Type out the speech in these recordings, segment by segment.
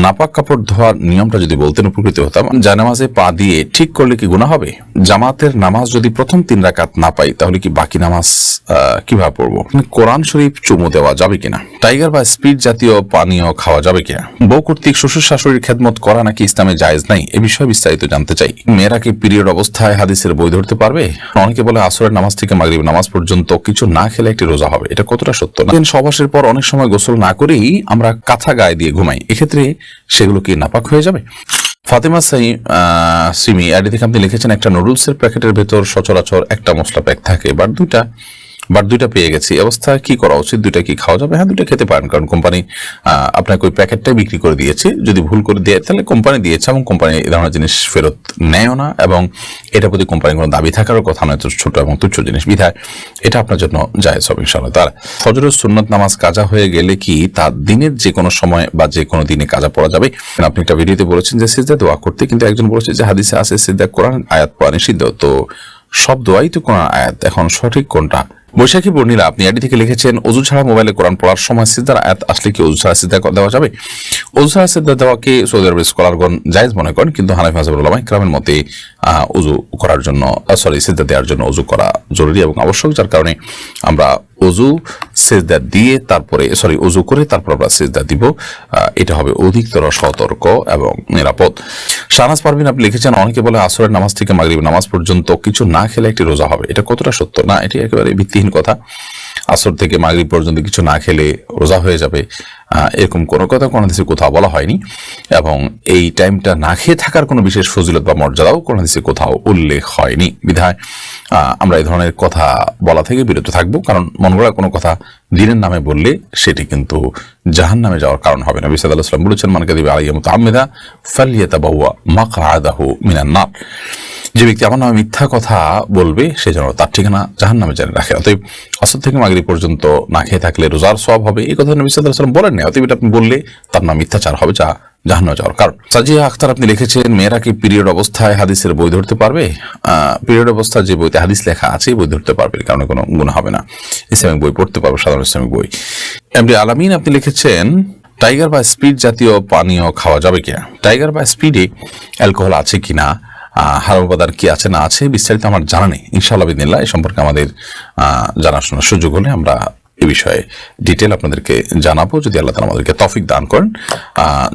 নাপাক কাপড় ধোয়ার নিয়মটা যদি বলতেন উপকৃত হতাম। জানামাজে পা দিয়ে ঠিক করলে কি গুণা হবে? জামাতের নামাজ যদি প্রথম তিন রাকাত না পাই, তাহলে কি বাকি নামাজ কীভাবে পড়ব? মানে কোরআন শরীফ চুমু দেওয়া যাবে কিনা? টাইগার বা স্পিড জাতীয় পানীয় খাওয়া যাবে কিনা? বউ কর্তৃক শ্বশুর শাশুড়ির খেদমত করা নাকি ইসলামে জায়েজ নাই? এ বিষয়ে বিস্তারিত জানতে চাই। মেয়েরা কি পিরিয়ড অবস্থায় হাদিসের বই ধরতে পারবে? অনেকে বলে আসরের নামাজ থেকে মাগরিব নামাজ পর্যন্ত কিছু না খেলে একটি রোজা হবে। এটা কতটা সত্য না? সবাসের পর অনেক সময় গোসল না করেই আমরা কাঁথা গায়ে দিয়ে ঘুমাই। এক্ষেত্রে সেগুলো কি নাপাক হয়ে যাবে? ফাতেমা সাই সিমি, আইডি থেকে আপনি লিখেছেন, একটা নুডলসের প্যাকেটের ভেতর সচরাচর একটা মশলা প্যাক থাকে বাট দুইটা বাট দুইটা পেয়ে গেছি। অবস্থা কি করা উচিত? দুইটা কি খাওয়া যাবে? হ্যাঁ দুইটা খেতে পারেন। কারণ কোম্পানি আপনাকে ওই প্যাকেটটাই বিক্রি করে দিয়েছে। যদি ভুল করে দেয়, তাহলে কোম্পানি দিয়েছে এবং কোম্পানি এই ধরনের জিনিস ফেরত নেয়ও না এবং এটা প্রতি কোম্পানির কোনো দাবি থাকারও কথা নয়। ছোট এবং তুচ্ছ জিনিস বিধায় এটা আপনার জন্য জায়েজ হবে ইনশাআল্লাহ। তার ফজরের সুন্নত নামাজ কাজা হয়ে গেলে কি তার দিনের যে কোনো সময় বা যে কোনো দিনে কাজা পড়া যাবে? আপনি একটা ভিডিওতে বলেছেন যে সিজদা দোয়া করতে, কিন্তু একজন বলেছে যে হাদিসে আছে, সিজদা কোরআন, আয়াত পড়া নিষিদ্ধ। তো সব দোয়াই তো কোরআন, আয়াত। এখন সঠিক কোনটা? বৈশাখী বর্ণিলা আপনি আইডি থেকে লিখেছেন, অজু ছাড়া মোবাইলে কোরআন পড়ার সময় সিদ্ধার আয়াত আসলে কি অজু ছাড়া সিদ্ধা দেওয়া যাবে? অজু ছাড়া সিদ্ধা দেওয়াকে সৌদি আরবের স্কলারগণ জায়জ মনে করেন? কিন্তু হানাফি উল্লামা ইকরামের মতে অজু করার জন্য সরি সিদ্ধা দেওয়ার জন্য অজু করা জরুরি এবং আবশ্যক, যার কারণে আমরা অজু সেজদা দিয়ে তারপরে সরি অজু করে তারপর আমরা সেজদা দিব। এটা হবে অধিকতর সতর্ক এবং নিরাপদ। শাহনাজ পারভিন, আপনি লিখেছেন, অনেকে বলে আসরের নামাজ থেকে মাগরিব নামাজ পর্যন্ত কিছু না খেলে একটি রোজা হবে। এটা কতটা সত্য? না, এটি একেবারে ভিত্তিহীন কথা। আসর থেকে মাগরিব পর্যন্ত কিছু না খেলে রোজা হয়ে যাবে। এরকম কোনো কথা কোনো দেশে কোথাও বলা হয়নি। এবং এই টাইমটা না খেয়ে থাকার কোনো বিশেষ ফজিলত বা মর্যাদাও কোনো দেশে কোথাও উল্লেখ হয়নি। বিধায় আমরা এই ধরনের কথা বলা থেকে বিরত থাকব। কারণ মন কোনো কথা দিনের নামে বললে সেটি কিন্তু জাহান নামে যাওয়ার কারণ হবে। না বিসাদ আল্লাহ বলেছেন মানকে দিবে আলাই আমেদা ফালিয়াতা বাহুয়া মাকা আদাহু মিনান নার। যে ব্যক্তি আমার নামে মিথ্যা কথা বলবে, সে যেন তার ঠিকানা জাহান নামে জানে রাখে। অতএব আসর থেকে মাগরি পর্যন্ত না খেয়ে থাকলে রোজার সব হবে। এই কথা নবী সাল্লাহ সাল্লাম বলেন না অতএব এটা আপনি বললে তার নাম মিথ্যাচার হবে যা জাহান্ন যাওয়ার। কারণ সাজিয়া আখতার আপনি লিখেছেন, মেয়েরা কি পিরিয়ড অবস্থায় হাদিসের বই ধরতে পারবে? পিরিয়ড অবস্থায় যে বইতে হাদিস লেখা আছে বই ধরতে পারবে কারণে কোনো গুণ হবে না। ইসলামিক বই পড়তে পারবে, সাধারণ ইসলামিক বই। এমডি আলামিন আপনি লিখেছেন, টাইগার বা স্পিড জাতীয় পানীয় খাওয়া যাবে কিনা? টাইগার বা স্পিডে অ্যালকোহল আছে কিনা? হারাম উপাদান কি আছে, না আছে, বিস্তারিত আমার জানা নেই। ইনশাআল্লাহ এই সম্পর্কে আমাদের জানাশোনার সুযোগ হলে আমরা এ বিষয়ে ডিটেল আপনাদেরকে জানাব। যদি আল্লাহ তালা আমাদেরকে তফিক দান করেন।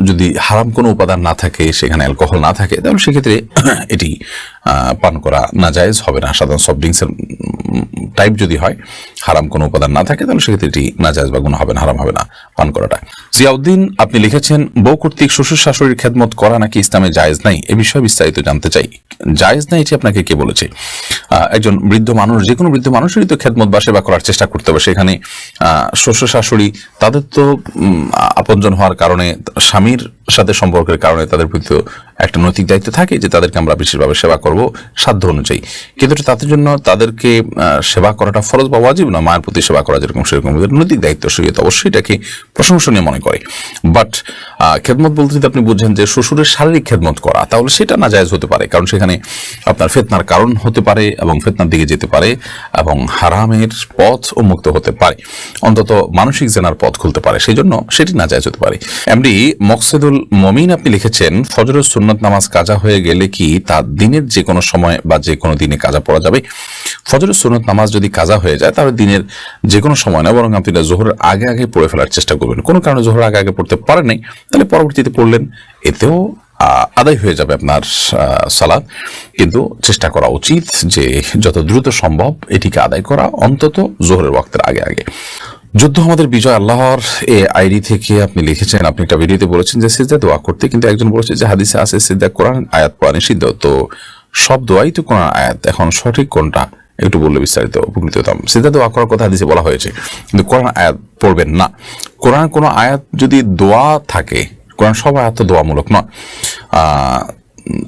যদি হারাম কোনো উপাদান না থাকে, সেখানে অ্যালকোহল না থাকে, তাহলে সেক্ষেত্রে এটি পান করা না জায়েজ হবে না। সাধারণ সফট ড্রিঙ্কসের টাইপ যদি হয়, হারাম কোনো উপাদান না থাকে, তাহলে সেক্ষেত্রে এটি জায়েজ বা গুণ হবে না, হারাম হবে না পান করাটা। জিয়াউদ্দিন, আপনি লিখেছেন, বউ কর্তৃক শ্বশুর শাশুড়ির খেদমত করা নাকি ইসলামে জায়েজ নাই? এ বিষয়ে বিস্তারিত জানতে চাই। জায়েজ নাই এটি আপনাকে কে বলেছে? একজন বৃদ্ধ মানুষ, যে কোনো বৃদ্ধ মানুষেরই তো খেদমত বা সেবা করার চেষ্টা করতে হবে। সেখানে শ্বশুর শাশুড়ি, তাদের তো আপনজন হওয়ার কারণে, স্বামীর সাথে সম্পর্কের কারণে তাদের প্রতি একটা নৈতিক দায়িত্ব থাকে যে তাদেরকে আমরা বিশেষভাবে সেবা করব সাধ্য অনুযায়ী। কিন্তু তাদের জন্য তাদেরকে সেবা করাটা ফরজ বা ওয়াজিব না? মায়ের প্রতি সেবা করা যেরকম সেরকম নৈতিক দায়িত্ব, শরীয়ত অবশ্যই এটাকে প্রশংসনীয় মনে করে। বাট খেদমত বলতে যদি আপনি বুঝেন যে শ্বশুরের শারীরিক খেদমত করা, তাহলে সেটা না জায়েজ হতে পারে। কারণ সেখানে আপনার ফেতনার কারণ হতে পারে এবং ফেতনার দিকে যেতে পারে এবং হারামের পথ উন্মুক্ত হতে পারে। অন্তত মানসিক জেনার পথ খুলতে পারে। সেই জন্য সেটি না জায়েজ হতে পারে। এমডি মকসেদুল মমিন আপনি লিখেছেন ফজরের সুন্নত নামাজ কাজা হয়ে গেলে কি তার দিনের যে কোনো সময় বা যে কোনো দিনে কাজা পড়া যাবে? ফজরের সুন্নত নামাজ যদি কাজা হয়ে যায়, তাহলে দিনের যে কোনো সময় না, বরং আপনি জোহরের আগে আগে পড়ে ফেলার চেষ্টা করবেন। কোনো কারণে জোহর আগে আগে পড়তে পারেন তাহলে পরবর্তীতে পড়লেন, এতেও আদায় হয়ে যাবে আপনার সালাদ কিন্তু চেষ্টা করা উচিত যে যত দ্রুত সম্ভব এটিকে আদায় করা, অন্তত জোহরের ওয়াক্তের আগে আগে। যুদ্ধ আমাদের বিজয় আল্লাহর এ আইডি থেকে আপনি লিখেছেন। আপনি একটা ভিডিওতে বলেছেন যে সিজদা দোয়া করতে, কিন্তু একজন বলেছে যে হাদিসে আছে সিজদা কোরআন, আয়াত পড়া নিষিদ্ধ। তো সব দোয়াই তো কোরআন, আয়াত। এখন সঠিক কোনটা? একটু বললে বিস্তারিত উপকৃত হতাম। দোয়া করার কথা হাদিসে বলা হয়েছে, কিন্তু কোরআন, আয়াত পড়বেন না। কোরআন কোনো আয়াত যদি দোয়া থাকে, কোরআন সব আয়াত তো দোয়ামূলক নয়।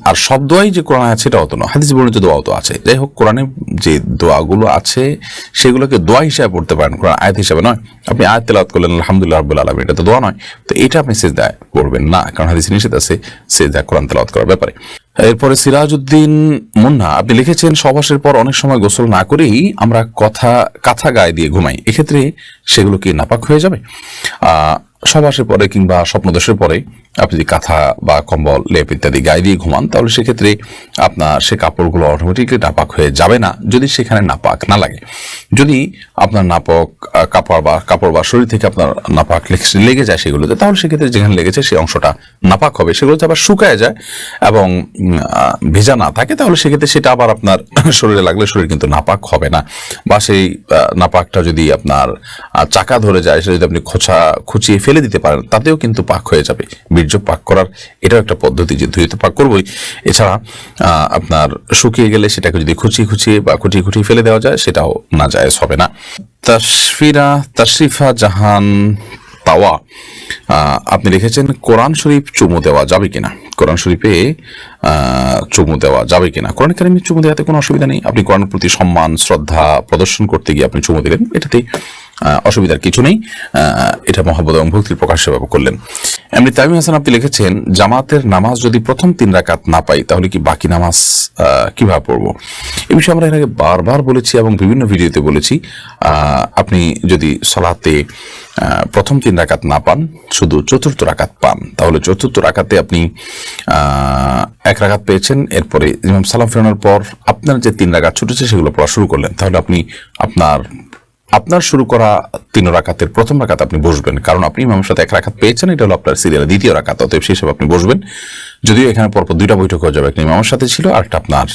আর সব দোয়াই যে কোরআন আছে সেটাও তো না হাদিস বর্ণিত দোয়াও তো আছে। যাই হোক, কোরআনে যে দোয়াগুলো আছে, সেগুলোকে দোয়া হিসাবে পড়তে পারেন, কোরআন আয়াত হিসাবে নয়। আপনি আয়াত তেলাওয়াত করলেন, আলহামদুলিল্লাহ রাব্বুল আলামিন, এটা তো দোয়া নয়। তো এটা আপনি সেজদায় করবেন না, কারণ হাদিস নিষেধ আছে, সেজদা কোরআন তেলাওয়াত করার ব্যাপারে। এরপরে সিরাজউদ্দিন মুন্না, আপনি লিখেছেন সবাসের পর অনেক সময় গোসল না করেই আমরা কথা, কাঁথা গায়ে দিয়ে ঘুমাই। এক্ষেত্রে সেগুলো কি নাপাক হয়ে যাবে? সবাসের পরে কিংবা স্বপ্নদোষের পরে আপনি যদি কাঁথা বা কম্বল, লেপ ইত্যাদি গায়ে দিয়ে ঘুমান, তাহলে সেক্ষেত্রে আপনার সে কাপড়গুলো অটোমেটিকলি নাপাক হয়ে যাবে না, যদি সেখানে নাপাক না লাগে। যদি আপনার নাপক কাপড় বা কাপড় বা শরীর থেকে আপনার নাপাক লেগে- যায় সেগুলোতে, তাহলে সেক্ষেত্রে যেখানে লেগেছে সেই অংশটা নাপাক হবে। সেগুলোতে আবার শুকায় যায় এবং ভেজা না থাকে, তাহলে সেক্ষেত্রে সেটা আবার আপনার শরীরে লাগলে শরীর কিন্তু নাপাক হবে না। বা সেই নাপাকটা যদি আপনার চাকা ধরে যায়, সেটা যদি আপনি খোঁচা খুচিয়ে ফেলে দিতে পারেন, তাতেও কিন্তু পাক হয়ে যাবে। বীর্য পাক করার এটাও একটা পদ্ধতি যে ধুয়ে তো পাক করবই। এছাড়া আপনার শুকিয়ে গেলে সেটাকে যদি খুচিয়ে খুচিয়ে বা খুঁটিয়ে খুঁটিয়ে ফেলে দেওয়া যায়, সেটাও না জায়েজ হবে না। তশফিরা তশরিফা জাহান তাওয়া আপনি লিখেছেন, কোরআন শরীফ চুমু দেওয়া যাবে কিনা? কোরআন শরীফে চুমু দেওয়া যাবে কিনা? কোরআন কারিমে চুমু দেওয়াতে কোনো অসুবিধা নেই। আপনি কোরআনের প্রতি সম্মান, শ্রদ্ধা প্রদর্শন করতে গিয়ে আপনি চুমু দিলেন। এটাতেই অসুবিধার কিছু নেই। এটা মহাবোধ এবং ভক্তির প্রকাশ সেভাবে করলেন। এমনি তামিম হাসান আপনি লিখেছেন, জামাতের নামাজ যদি প্রথম তিন রাকাত না পাই, তাহলে কি বাকি নামাজ কীভাবে পড়ব? এই বিষয়ে আমরা এর আগে বারবার বলেছি এবং বিভিন্ন ভিডিওতে বলেছি আপনি যদি সলাতে প্রথম তিন রাকাত না পান, শুধু চতুর্থ রাকাত পান, তাহলে চতুর্থ রাকাতে আপনি এক রাগাত পেয়েছেন। এরপরে ইমাম সালাম ফেরানোর পর আপনার যে তিন রাগাত ছুটেছে সেগুলো পড়া শুরু করলেন। তাহলে আপনি আপনার আপনার শুরু করা তিন রাকাতের প্রথম রাকাত আপনি বসবেন। কারণ আপনি ইমামের সাথে এক রাখাত পেয়েছেন, এটা হলো আপনার সিরিয়ালের দ্বিতীয় রাকাত। অতএব সেই হিসাবে আপনি বসবেন। যদিও এখানে পরপর দুইটা বৈঠক হয়ে যাবে একটা ইমামের সাথে ছিল আর একটা আপনার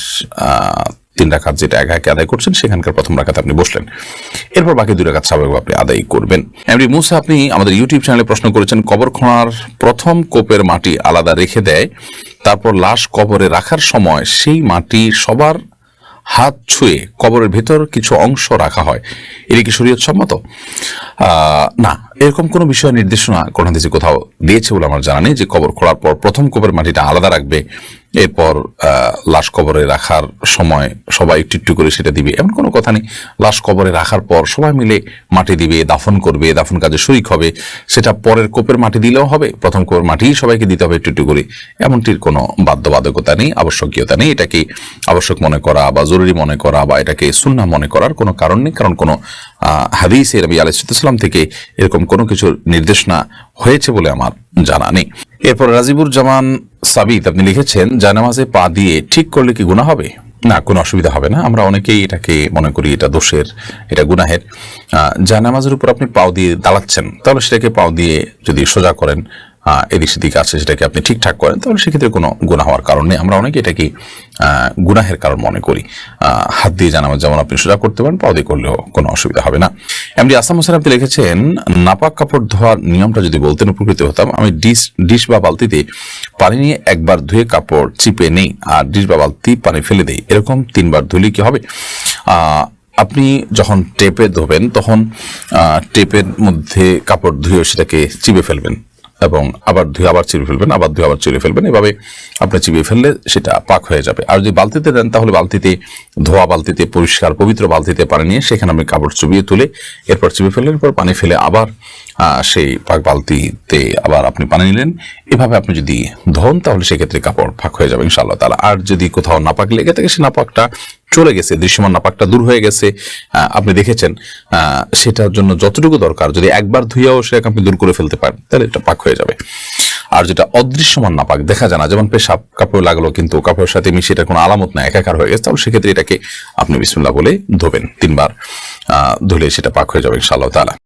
তিন রাকাত যেটা এক একে আদায় করছেন, সেখানকার প্রথম রাকাত আপনি বসলেন। এরপর বাকি দুই রাকাত স্বাভাবিক আপনি আদায় করবেন। এমনি মুসা, আপনি আমাদের ইউটিউব চ্যানেলে প্রশ্ন করেছেন, কবর খোঁড়ার প্রথম কোপের মাটি আলাদা রেখে দেয়, তারপর লাশ কবরে রাখার সময় সেই মাটি সবার হাত ছুঁয়ে কবরের ভেতর কিছু অংশ রাখা হয়। এটা কি শরীয়ত সম্মত? না এরকম কোনো বিষয় নির্দেশনা কোন হাদিসে কোথাও দিয়েছে বলে আমার জানা নেই, যে কবর খোঁড়ার পর প্রথম কবর মাটিটা আলাদা রাখবে, এরপর লাশ কবরে রাখার সময় সবাই একটু একটু করে সেটা দিবে, এমন কোনো কথা নেই। লাশ কবরে রাখার পর সবাই মিলে মাটি দিবে, দাফন করবে, দাফন কাজে শরিক হবে, সেটা পরের কোপের মাটি দিলেও হবে, প্রথম কোপের মাটি সবাইকে দিতে হবে একটু একটু করে। এমনটির কোনো বাধ্যবাধকতা নেই, আবশ্যকীয়তা নেই, এটাকে আবশ্যক মনে করা বা জরুরি মনে করা বা এটাকে সুন্না মনে করার কোনো কারণ নেই, কারণ কোনো হাদিসে রবি আলাইসালাম থেকে এরকম কোনো কিছুর নির্দেশনা হয়েছে বলে আমার জানা নেই। এরপর রাজিবুর জামান সাবিত আপনি লিখেছেন জানামাজে পা দিয়ে ঠিক করলে কি গুণা হবে? না, কোনো অসুবিধা হবে না। আমরা অনেকেই এটাকে মনে করি এটা দোষের, এটা গুনাহের। জানামাজের উপর আপনি পাও দিয়ে দাঁড়াচ্ছেন, তাহলে সেটাকে পাও দিয়ে যদি সোজা করেন এদিক সেদিক আছে, সেটাকে আপনি ঠিকঠাক করেন, তাহলে সেক্ষেত্রে কোনো গুণা হওয়ার কারণ নেই। আমরা অনেকে এটাকে গুনাহের কারণ মনে করি। হাত দিয়ে জানামাজ, যেমন আপনি সোজা করতে পারেন, পাও দিয়ে করলেও কোনো অসুবিধা হবে না। এমনি আসাম হোসেন আপনি লিখেছেন, নাপাক কাপড় ধোয়ার নিয়মটা যদি বলতেন, উপকৃত হতাম। আমি ডিশ ডিশ বা বালতিতে পানি নিয়ে একবার ধুয়ে কাপড় চিপে নেই, আর ডিশ বা বালতি পানি ফেলে দেই। এরকম তিনবার ধুলে কি হবে? আপনি যখন টেপে ধোবেন, তখন টেপের মধ্যে কাপড় ধুয়ে সেটাকে চিপে ফেলবেন। এবং আবার ধুয়ে, আবার চিড়ে ফেলবেন, আবার ধুয়ে, আবার চিড়ে ফেলবেন। এভাবে আপনি চিবিয়ে ফেললে সেটা পাক হয়ে যাবে। আর যদি বালতিতে দেন, তাহলে বালতিতে ধোয়া বালতিতে, পরিষ্কার, পবিত্র বালতিতে পানি নিয়ে সেখানে আপনি কাপড় চুবিয়ে তুলে এরপর চিবিয়ে ফেললেন। এরপর পানি ফেলে আবার সেই পাক বালতিতে আবার আপনি পানি নিলেন। এভাবে আপনি যদি ধোন, তাহলে সেক্ষেত্রে কাপড় ফাঁক হয়ে যাবে ইনশাআল্লাহ তালা আর যদি কোথাও নাপাক লেগে থাকে, সে নাপাকটা চলে গেছে, দৃশ্যমান নাপাকটা দূর হয়ে গেছে। আপনি দেখেছেন সেটার জন্য যতটুকু দরকার, যদি একবার ধুইয়াও সেটাকে আপনি দূর করে ফেলতে পারেন, তাহলে এটা পাক হয়ে যাবে। আর যেটা অদৃশ্যমান নাপাক, দেখা যায় না, যেমন পেশাব কাপড় লাগল কিন্তু কাপড়ের সাথে মিশে এটা কোনো আলামত না একাকার হয়ে গেছে, তাহলে সেক্ষেত্রে এটাকে আপনি বিসমুল্লাহ বলে ধোবেন তিনবার ধুলে সেটা পাক হয়ে যাবে ইনশাআল্লাহ তালা